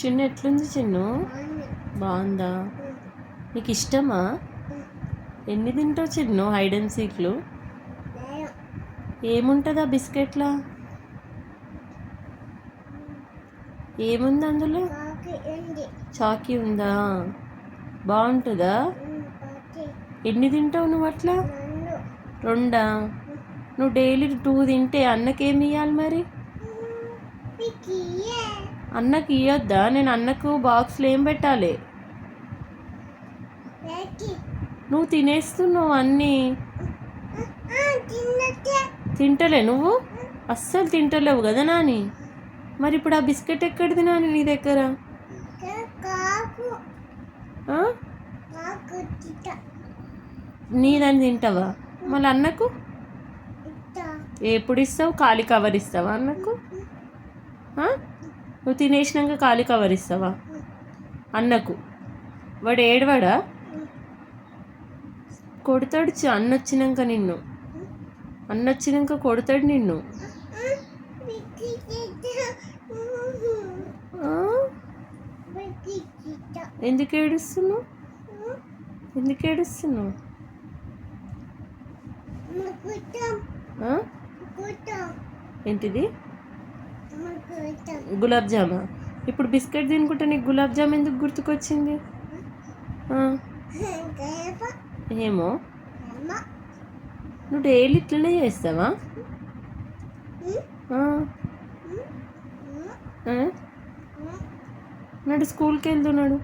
చిన్ను ఎట్లుంది చిన్ను? బాగుందా? నీకు ఇష్టమా? ఎన్ని తింటావు చిన్ను హైడ్ అండ్ సీక్లు ఏముంటుంది బిస్కెట్లా? ఏముంది అందులో? చాకీ ఉందా? బాగుంటుందా? ఎన్ని తింటావు నువ్వు అట్లా? రెండా. నువ్వు డైలీ టూ తింటే అన్నకేమి ఇవ్వాలి మరి? అన్నకి ఇవ్వద్దా నేను అన్నకు బాక్స్లో ఏం పెట్టాలి? నువ్వు తినేస్తున్నావు అన్నీ. తింటలే నువ్వు? అస్సలు తింటలేవు కదా నాని? మరి ఇప్పుడు ఆ బిస్కెట్ ఎక్కడిది నాని నీ దగ్గర? నీదని తింటావా? మళ్ళీ అన్నకు? ఎప్పుడు ఇస్తావు? ఖాళీ కవర్ ఇస్తావా అన్నకు? నువ్వు తినేసినాక ఖాళీ కవర్ ఇస్తావా? అన్నకు. వాడు ఏడవాడా? కొడతాడు అన్న వచ్చినాక నిన్ను. అన్న వచ్చినాక కొడతాడు నిన్ను? ఎందుకు ఏడుస్తున్నావు? ఎందుకు ఏడుస్తున్నావు? ఏంటిది? గులాబ్ జామా. ఇప్పుడు బిస్కెట్ తినుకుంటే నీకు గులాబ్ జామ్ ఎందుకు గుర్తుకొచ్చింది? ఏమో? నువ్వు డైలీ ఇట్లనే చేస్తావా? నాడు స్కూల్కి వెళ్తున్నాడు